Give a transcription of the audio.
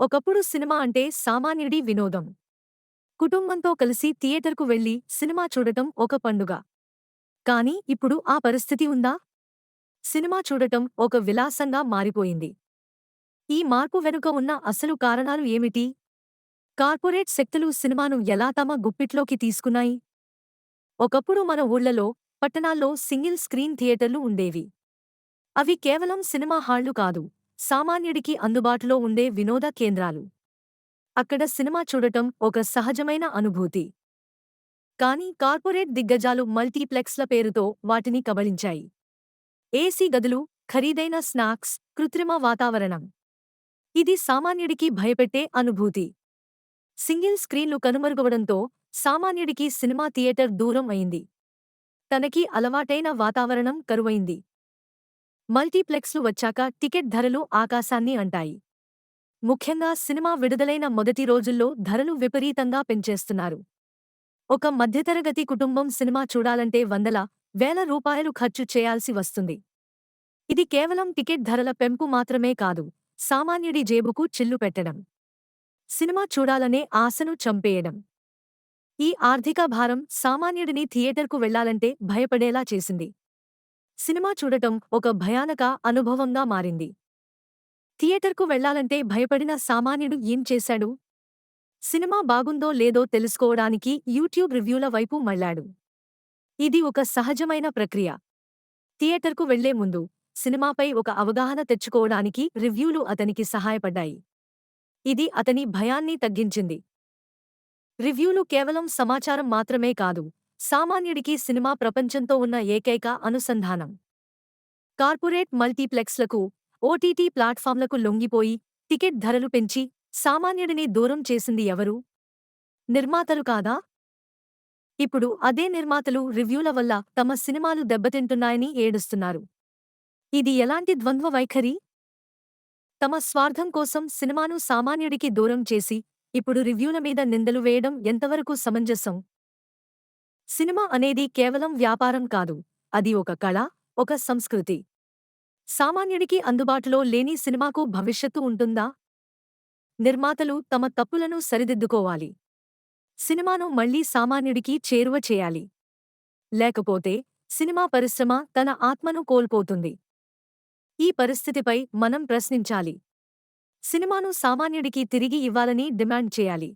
ఒకప్పుడు సినిమా అంటే సామాన్యుడి వినోదం. కుటుంబంతో కలిసి థియేటర్కు వెళ్ళి సినిమా చూడటం ఒక పండుగ. కాని ఇప్పుడు ఆ పరిస్థితి ఉందా? సినిమా చూడటం ఒక విలాసంగా మారిపోయింది. ఈ మార్పు వెనుక ఉన్న అసలు కారణాలు ఏమిటి? కార్పొరేట్ శక్తులు సినిమాను ఎలా తమ గుప్పిట్లోకి తీసుకున్నాయి? ఒకప్పుడు మన ఊళ్ళలో పట్టణాల్లో సింగిల్ స్క్రీన్ థియేటర్లు ఉండేవి. అవి కేవలం సినిమా హాళ్ళు కాదు. సామాన్యుడికి అందుబాటులో ఉండే వినోద కేంద్రాలు. అక్కడ సినిమా చూడటం ఒక సహజమైన అనుభూతి. కానీ కార్పొరేట్ దిగ్గజాలు మల్టీప్లెక్స్ల పేరుతో వాటిని కబళించాయి. ఏసీ గదులు ఖరీదైన స్నాక్స్ కృత్రిమ వాతావరణం. ఇది సామాన్యుడికి భయపెట్టే అనుభూతి. సింగిల్ స్క్రీన్లు కనుమరుగవడంతో సామాన్యుడికి సినిమా థియేటర్ దూరం అయింది. తనకి అలవాటైన వాతావరణం కరువైంది. మల్టీప్లెక్స్లు వచ్చాక టికెట్ ధరలు ఆకాశాన్ని అంటాయి. ముఖ్యంగా సినిమా విడుదలైన మొదటి రోజుల్లో ధరలు విపరీతంగా పెంచేస్తున్నారు. ఒక మధ్యతరగతి కుటుంబం సినిమా చూడాలంటే వందల వేల రూపాయలు ఖర్చు చేయాల్సి వస్తుంది. ఇది కేవలం టికెట్ ధరల పెంపు మాత్రమే కాదు సామాన్యుడి జేబుకు చిల్లు పెట్టడం. సినిమా చూడాలనే ఆశను చంపేయడం. ఈ ఆర్థిక భారం సామాన్యుడిని థియేటర్కు వెళ్ళాలంటే భయపడేలా చేసింది. సినిమా చూడటం ఒక భయానక అనుభవంగా మారింది. థియేటర్కు వెళ్ళాలంటే భయపడిన సామాన్యుడు ఏం చేశాడు? సినిమా బాగుందో లేదో తెలుసుకోవడానికి యూట్యూబ్ రివ్యూల వైపు మళ్ళాడు ఇది ఒక సహజమైన ప్రక్రియ. థియేటర్కు వెళ్ళే ముందు సినిమాపై ఒక అవగాహన తెచ్చుకోవడానికి రివ్యూలు అతనికి సహాయపడ్డాయి. ఇది అతని భయాన్ని తగ్గించింది. రివ్యూలు కేవలం సమాచారం మాత్రమే కాదు సామాన్యుడికి సినిమా ప్రపంచంతో ఉన్న ఏకైక అనుసంధానం. కార్పొరేట్ మల్టీప్లెక్స్లకు ఓటీటీ ప్లాట్ఫామ్లకు లొంగిపోయి టికెట్ ధరలు పెంచి సామాన్యుడిని దూరం చేసింది ఎవరు? నిర్మాతలు కాదా? ఇప్పుడు అదే నిర్మాతలు రివ్యూల వల్ల తమ సినిమాలు దెబ్బతింటున్నాయని ఏడుస్తున్నారు. ఇది ఎలాంటి ద్వంద్వ వైఖరి? తమ స్వార్థం కోసం సినిమాను సామాన్యుడికి దూరం చేసి ఇప్పుడు రివ్యూల మీద నిందలు వేయడం ఎంతవరకు సమంజసం? సినిమా అనేది కేవలం వ్యాపారం కాదు. అది ఒక కళ ఒక సంస్కృతి. సామాన్యుడికి అందుబాటులో లేని సినిమాకు భవిష్యత్తు ఉంటుందా? నిర్మాతలు తమ తప్పులను సరిదిద్దుకోవాలి. సినిమాను మళ్ళీ సామాన్యుడికి చేరువ చేయాలి. లేకపోతే సినిమా పరిశ్రమ తన ఆత్మను కోల్పోతుంది. ఈ పరిస్థితిపై మనం ప్రశ్నించాలి. సినిమాను సామాన్యుడికి తిరిగి ఇవ్వాలని డిమాండ్ చేయాలి.